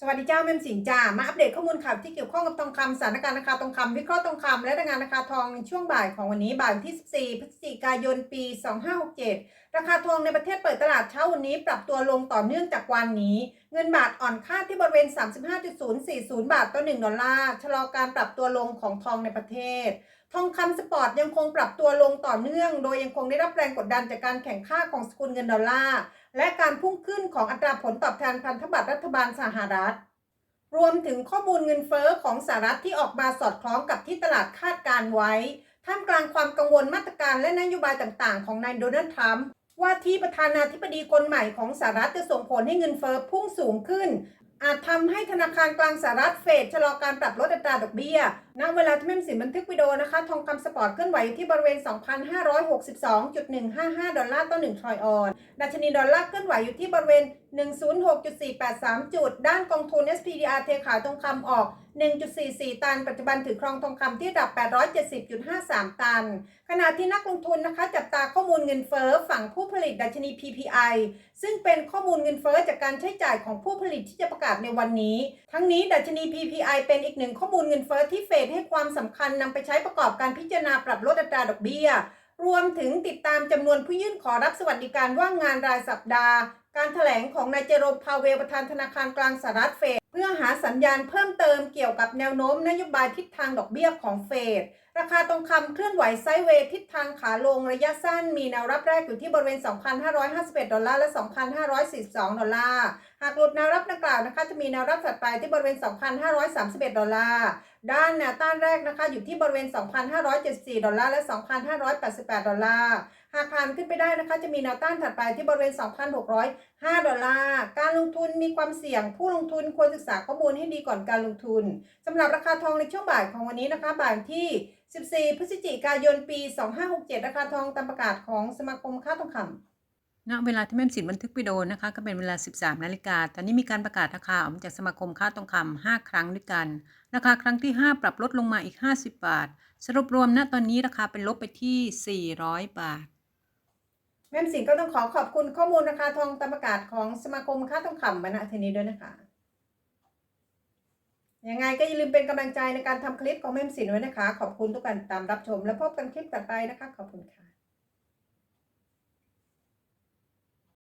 สวัสดีเจ้าแม่มสินจ้ามาอัปเดตข้อมูลข่าวที่เกี่ยวข้องกับทองคำสถานการณ์ราคาทองคำวิเคราะห์ทองคำและรายงานราคาทองในช่วงบ่ายของวันนี้บ่ายที่ 14 พฤศจิกายน ปี 2567 ราคาทองในประเทศเปิดตลาดเช้าวันนี้ปรับตัวลงต่อเนื่องจากวันนี้ เงินบาทอ่อนค่าที่บริเวณ 35.040 บาทต่อ 1 ดอลลาร์ชะลอการปรับตัวลงของทองในประเทศ ทองคำสปอร์ตยังคงปรับตัวลงต่อเนื่อง โดยยังคงได้รับแรงกดดันจากการแข่งค่าของสกุลเงินดอลลาร์และการพุ่งขึ้นของอัตราผลตอบแทนพันธบัตรรัฐบาลสหรัฐ รวมถึงข้อมูลเงินเฟ้อของสหรัฐที่ออกมาสอดคล้องกับที่ตลาดคาดการไว้ท่ามกลางความกังวลมาตรการและนโยบายต่างๆ ของนายโดนัลด์ทรัมป์ ว่าที่ประธานาธิบดีคนใหม่ของสหรัฐจะส่งผลให้เงินเฟ้อพุ่งสูงขึ้น อาจทำให้ธนาคารกลางสหรัฐเฟดชะลอการปรับลดอัตราดอกเบี้ย ณเวลาที่แม่มสินบันทึกวิดีโอนะคะ ทองคำสปอร์ตเคลื่อนไหวอยู่ที่บริเวณ 2,562.155 ดอลลาร์ต่อ1ทรอยออนดัชนีดอลลาร์เคลื่อนไหวอยู่ที่บริเวณ 106.483 จุด ด้านกองทุน SPDR เทขายทองคำออก 1.44 ตัน ปัจจุบันถือครองทองคำที่ระดับ 870.53 ตัน ขณะที่นักลงทุนนะคะ จับตาข้อมูลเงินเฟ้อฝั่งผู้ผลิตดัชนี PPI ซึ่งเป็นข้อมูลเงินเฟ้อจากการใช้จ่ายของผู้ผลิตที่จะประกาศในวันนี้ ทั้งนี้ดัชนี PPI เป็นอีกหนึ่งข้อมูลเงินเฟ้อที่เฟดให้ความสำคัญนำไปใช้ประกอบการพิจารณาปรับลดอัตราดอกเบี้ย รวมถึงติดตามจำนวนผู้ยื่นขอรับสวัสดิการว่างงานรายสัปดาห์ การถแถลงของนายเจโรมพาเวลประธานธนาคารกลางสหรัฐเฟดเพื่อหาสัญญาณเพิ่มเติมเกี่ยวกับแนวโน้มนโยบายทิศทางดอกเบี้ยของเฟด ราคาทองคำเคลื่อนไหวไซด์เวย์ทิศทางขาลงระยะสั้นมีแนวรับแรกอยู่ที่บริเวณ 2,551 ดอลลาร์และ 2,542 ดอลลาร์ หากหลุดแนวรับดังกล่าวนะคะจะมีแนวรับถัดไปที่บริเวณ 2,531 ดอลลาร์ ด้านแนวต้านแรกนะคะอยู่ที่บริเวณ 2,574 ดอลลาร์และ 2,588 ดอลลาร์ หากผ่านขึ้นไปได้นะคะ จะมีแนวต้านถัดไปที่บริเวณ 2,605 ดอลลาร์ การลงทุนมีความเสี่ยง ผู้ลงทุนควรศึกษาข้อมูลให้ดีก่อนการลงทุนสำหรับราคาทองในช่วงบ่ายของวันนี้นะคะ บ่ายที่ 14 พฤศจิกายน ปี 2567 ราคาทองตามประกาศของสมาคมค้าทองคำณเวลาที่แม่สินบันทึกวิดีโอนะคะก็เป็นเวลา 13 นาฬิกา ตอนนี้มีการประกาศราคาออกมาจากสมาคมค้าทองคำ5ครั้งด้วยกัน ราคาครั้งที่ 5 ปรับลดลงมาอีก 50 บาท สรุปรวมณตอนนี้ราคาเป็นลบไปที่ 400 บาท แม่สินก็ต้องขอขอบคุณข้อมูลราคาทองตามประกาศของสมาคมค้าทองคำมาณเทนี้ด้วยนะคะ ยังไงก็อย่าลืมเป็นกำลังใจในการทำคลิปของแม่สินไว้นะคะ ขอบคุณทุกการติดตามรับชม และพบกันคลิปต่อไปนะคะ ขอบคุณค่ะ